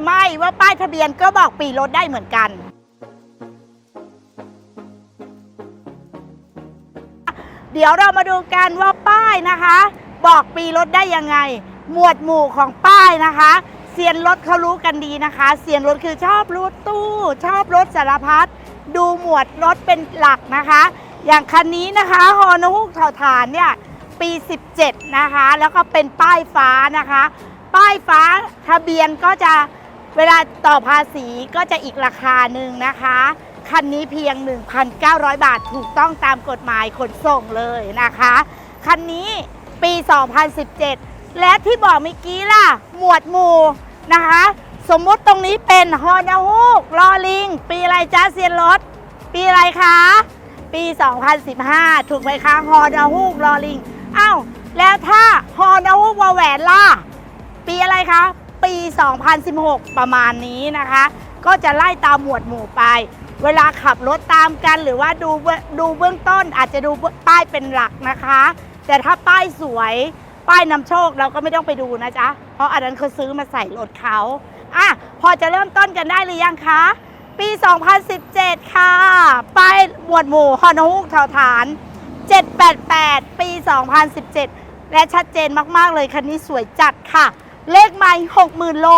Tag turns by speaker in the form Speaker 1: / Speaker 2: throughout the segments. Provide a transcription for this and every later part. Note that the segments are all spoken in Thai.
Speaker 1: รือไม่ว่าป้ายทะเบียนก็บอกปีรถได้เหมือนกัน เดี๋ยวเรามาดูกันว่าป้ายนะคะ บอกปีรถได้ยังไง หมวดหมู่ของป้ายนะคะเซียนรถเขารู้กันดีนะคะเซียนรถคือชอบรถตู้ ชอบรถสารพัดดูหมวดรถเป็นหลักนะคะ อย่างคันนี้นะคะฮอนฮุกเถาฐานเนี่ยปี 17 นะคะ แล้วก็เป็นป้ายฟ้านะคะ ป้ายฟ้าทะเบียนก็จะ เวลาต่อภาษีก็จะอีกราคาหนึ่งนะคะ คันนี้เพียง 1,900 บาทถูกต้องตามกฎหมายขนส่งเลยนะคะ คันนี้ปี 2017 และที่บอกเมื่อกี้ล่ะ หมวดหมู่นะคะ สมมุติตรงนี้เป็นฮอนาฮูกลอลิง ปีอะไรจ้าเซียนรถ ปีอะไรคะ ปี 2015 ถูกไหมคะฮอนาฮูกลอลิง อ้าว แล้วถ้าฮอนาฮูกวาแหวนล่ะ ปีอะไรคะ ปี 2016 ประมาณนี้นะคะ ก็จะไล่ตามหมวดหมู่ไป เวลาขับรถตามกันหรือว่าดูดูเบื้องต้นอาจจะดูป้ายเป็นหลักนะคะ แต่ถ้าป้ายสวยป้ายนำโชคเราก็ไม่ต้องไปดูนะจ๊ะ เพราะอันนั้นเขาซื้อมาใส่รถเขาอะพอจะเริ่มต้นกันได้หรือยังคะ ปี 2017 ค่ะ ป้ายหมวดหมู่ฮอนฮูกเถาฐาน 788 ปี 2017 และชัดเจนมาก ๆ เลยคันนี้สวยจัดค่ะ เลขไม้60,000 โล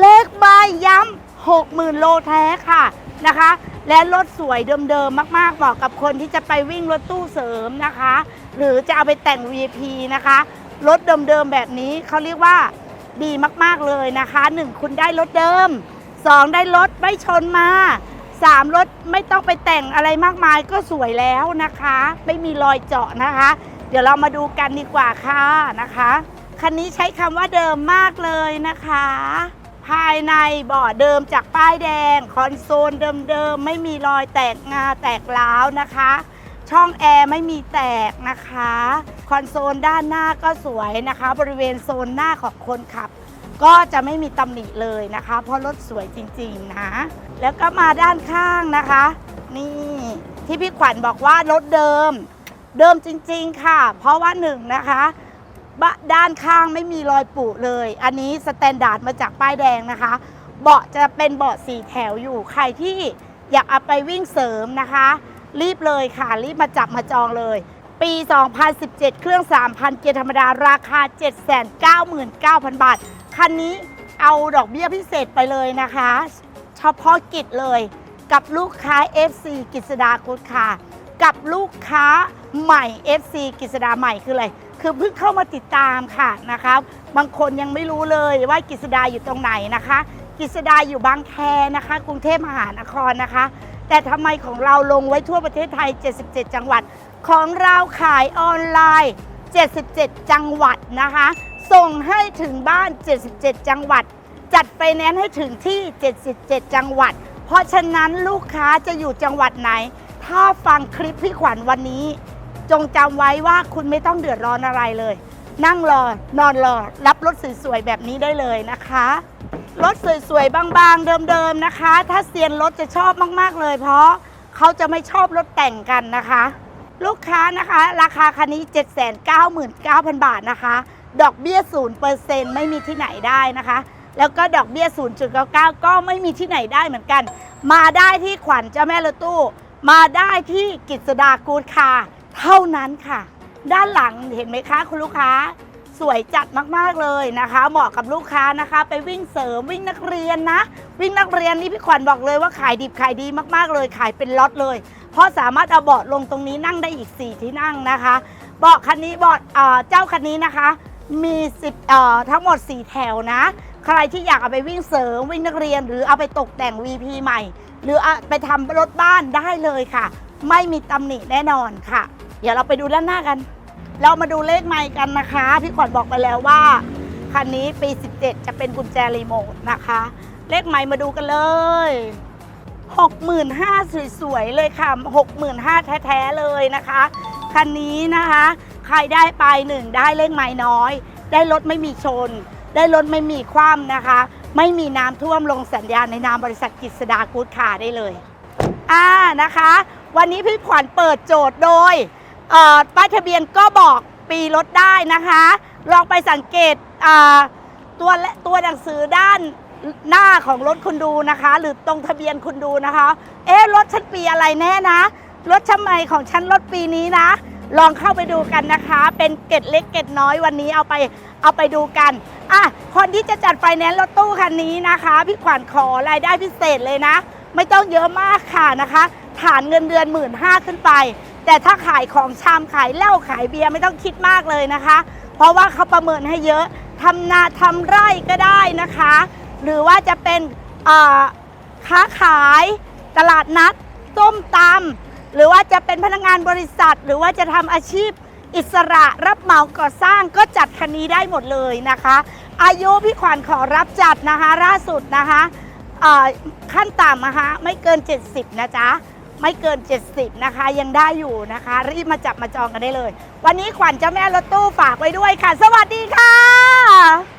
Speaker 1: เลขไม้ย้ำ60,000 โลแท้ค่ะนะคะ และรถสวยเดิมๆ มากๆ เหมาะกับคนที่จะไปวิ่งรถตู้เสริมนะคะ หรือจะเอาไปแต่ง VIP นะคะ รถเดิมๆ แบบนี้เขาเรียกว่าดีมากๆเลยนะคะ 1 คุณได้รถเดิม 2 ได้รถไม่ชนมา 3 รถไม่ต้องไปแต่งอะไรมากมายก็สวยแล้วนะคะ ไม่มีรอยเจาะนะคะ เดี๋ยวเรามาดูกันดีกว่าค่ะนะคะ คันนี้ใช้คำว่าเดิมมากเลยนะคะ ภายในเบาะเดิมจากป้ายแดง คอนโซลเดิมๆ ไม่มีรอยแตกงาแตกร้าวนะคะ ช่องแอร์ไม่มีแตกนะคะ คอนโซลด้านหน้าก็สวยนะคะ บริเวณโซนหน้าของคนขับ ก็จะไม่มีตำหนิเลยนะคะ เพราะรถสวยจริงๆนะ แล้วก็มาด้านข้างนะคะ นี่ที่พี่ขวัญบอกว่ารถเดิม เดิมจริง ๆ ค่ะ เพราะว่าหนึ่งนะคะบะ ด้านข้างไม่มีรอยปุเลย อันนี้สแตนดาร์ดมาจากป้ายแดงนะคะ เบาะจะเป็นเบาะสีแถวอยู่ ใครที่อยากเอาไปวิ่งเสริมนะคะ รีบเลยค่ะ รีบมาจับมาจองเลย ปี 2017 เครื่อง 3,000 เกียร์ธรรมดา ราคา 799,000 บาท คันนี้เอาดอกเบี้ยพิเศษไปเลยนะคะ เฉพาะกิจเลยกับลูกค้า FC กิษดากุดค่ะ กับลูกค้าใหม่ FC กิษดาใหม่คืออะไร คือเพิ่งเข้ามาติดตามค่ะนะคะบางคนยังไม่รู้เลยว่ากิษดาอยู่ตรงไหนนะคะ กิษดาอยู่บางแคนะคะ กรุงเทพมหานครนะคะ แต่ทำไมของเราลงไว้ทั่วประเทศไทย 77 จังหวัด ของเราขายออนไลน์ 77 จังหวัดนะคะ ส่งให้ถึงบ้าน 77 จังหวัด จัดไฟแนนซ์ให้ถึงที่ 77 จังหวัด เพราะฉะนั้นลูกค้าจะอยู่จังหวัดไหน ถ้าฟังคลิปพี่ขวัญวันนี้ จงจำไว้ว่าคุณไม่ต้องเดือดร้อนอะไรเลย นั่งรอนอนรอ รับรถสวยๆแบบนี้ได้เลยนะคะรถสวยๆบางๆเดิมๆนะคะ ถ้าเซียนรถจะชอบมากๆเลย เพราะเขาจะไม่ชอบรถแต่งกันนะคะ ลูกค้านะคะ ราคาคันนี้ 799,000 บาทนะคะ ดอกเบี้ย0%ไม่มีที่ไหนได้นะคะ แล้วก็ดอกเบี้ย 0.99 ก็ไม่มีที่ไหนได้เหมือนกัน มาได้ที่ขวัญเจ้าแม่รถตู้ มาได้ที่กิจสดากูดคา เท่านั้นค่ะ ด้านหลังเห็นไหมคะ คุณลูกค้าสวยจัดมากๆเลยนะคะ เหมาะกับลูกค้านะคะ ไปวิ่งเสริมวิ่งนักเรียนนะ วิ่งนักเรียนนี่พี่ขวัญบอกเลยว่าขายดิบขายดีมากๆเลย ขายเป็นล็อตเลย เพราะสามารถเอาเบาะลงตรงนี้นั่งได้อีก 4 ที่นั่งนะคะเบาะคันนี้เบาะเจ้าคันนี้นะคะ มี10เอ่อทั้งหมด 4 แถวนะ ใครที่อยากเอาไปวิ่งเสริมวิ่งนักเรียน หรือเอาไปตกแต่ง VP ใหม่ หรือเอาไปทำรถบ้านได้เลยค่ะ ไม่มีตำหนิแน่นอนค่ะ เดี๋ยวเราไปดูด้านหน้ากัน เรามาดูเลขไมค์กันนะคะ พี่ขวัญบอกไปแล้วว่าคันนี้ปี 17 จะเป็นกุญแจรีโมทนะคะ เลขไมค์มาดูกันเลย65,000สวยๆเลยค่ะ65,000แท้ๆเลยนะคะ คันนี้นะคะ ใครได้ไปหนึ่งได้เลขไม้น้อย ได้รถไม่มีชน ได้รถไม่มีคว่ำนะคะ ไม่มีน้ำท่วมลงสัญญาณในนามบริษัทกิษดากูดคาได้เลย อ่านะคะ วันนี้พี่ขวัญเปิดโจทย์โดยป้ายทะเบียนก็บอกปีรถได้นะคะ ลองไปสังเกตตัวตัวหนังสือด้านหน้าของรถคุณดูนะคะ หรือตรงทะเบียนคุณดูนะคะ เอ๊ะรถฉันปีอะไรแน่นะ รถชำไมของฉันรถปีนี้นะ ลองเข้าไปดูกันนะคะ เป็นเกร็ดเล็กเกร็ดน้อยวันนี้เอาไปเอาไปดูกันอะคนที่จะจัดไฟแนนซ์รถตู้คันนี้นะคะ พี่ขวัญขอรายได้พิเศษเลยนะ ไม่ต้องเยอะมากค่ะนะคะ ฐานเงินเดือนหมื่นห้าขึ้นไป แต่ถ้าขายของชามขายเหล้าขายเบียร์ไม่ต้องคิดมากเลยนะคะ เพราะว่าเขาประเมินให้เยอะทำนาทำไร่ก็ได้นะคะ หรือว่าจะเป็นค้าขายตลาดนัดส้มตำหรือว่าจะเป็นพนักงานบริษัท หรือว่าจะทำอาชีพอิสระรับเหมาก่อสร้างก็จัดคันนี้ได้หมดเลยนะคะ อายุพี่ขวัญขอรับจัดนะคะล่าสุดนะคะขั้นต่ำนะคะไม่เกิน 70 นะจ๊ะ ไม่เกิน 70 นะคะ ยังได้อยู่นะคะ รีบมาจับมาจองกันได้เลย วันนี้ขวัญเจ้าแม่รถตู้ฝากไว้ด้วยค่ะ สวัสดีค่ะ